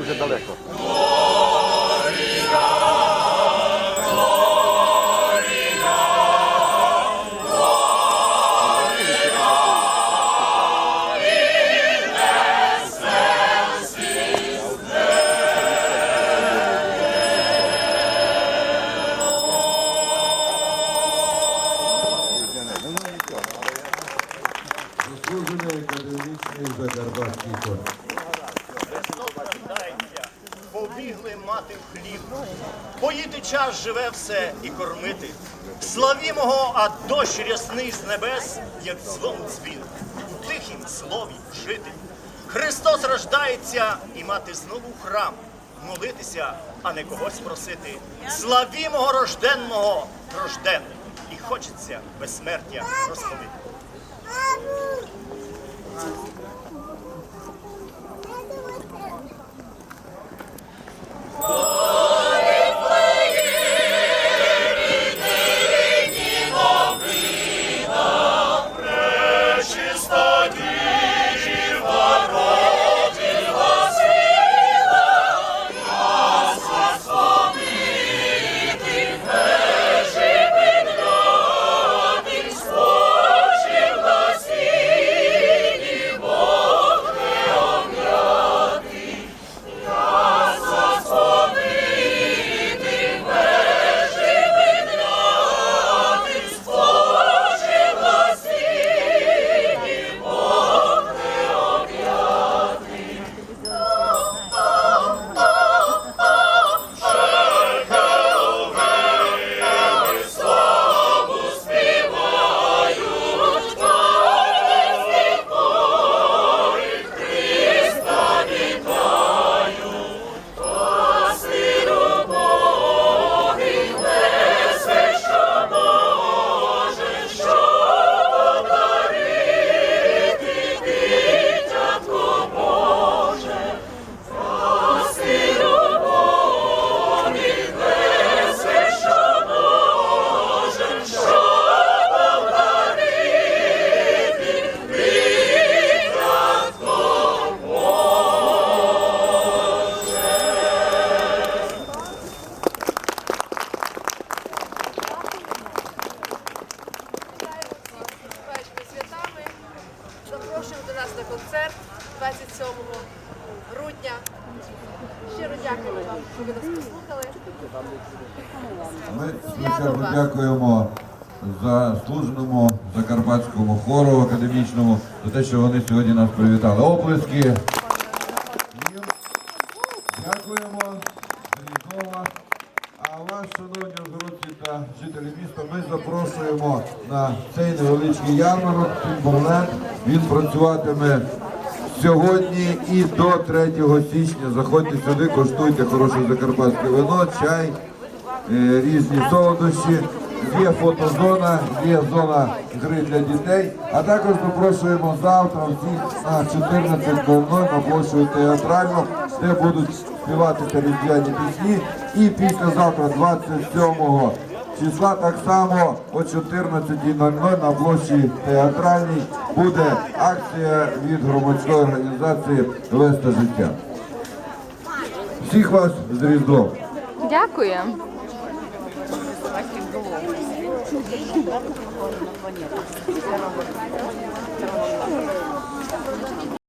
suja da tá повертайся, побігли мати в хліб. Поїти час живе все і кормити. Славімого, а дощ рясний з небес, як злом дзвін, у тихім слові жити. Христос рождається і мати знову храм, молитися, а не когось просити. Славімого рожденного, рожденного. І хочеться безсмертя розповідати. Запрошуємо до нас на концерт 27 грудня. Щиро дякуємо вам, що ви нас послухали. Ми спочатку дякуємо заслуженому закарпатському хору академічному за те, що вони сьогодні нас привітали. Оплески. Їм. Дякуємо. Різдвова. А вас, шановні узгородці та жителі міста, ми запрошуємо на цей невеличкий ярмарок Тімберленд. Він працюватиме сьогодні і до 3 січня. Заходьте сюди, коштуйте хороше закарпатське вино, чай, е, різні солодощі. Є фотозона, є зона гри для дітей. А також запрошуємо завтра всіх на 14.00 на площу театральну, де будуть співати різдвяні пісні. І післязавтра, 27 числа, так само о 14.00 на площі театральній буде акція від громадської організації Веста життя. Всіх вас з Різдвом! Дякую.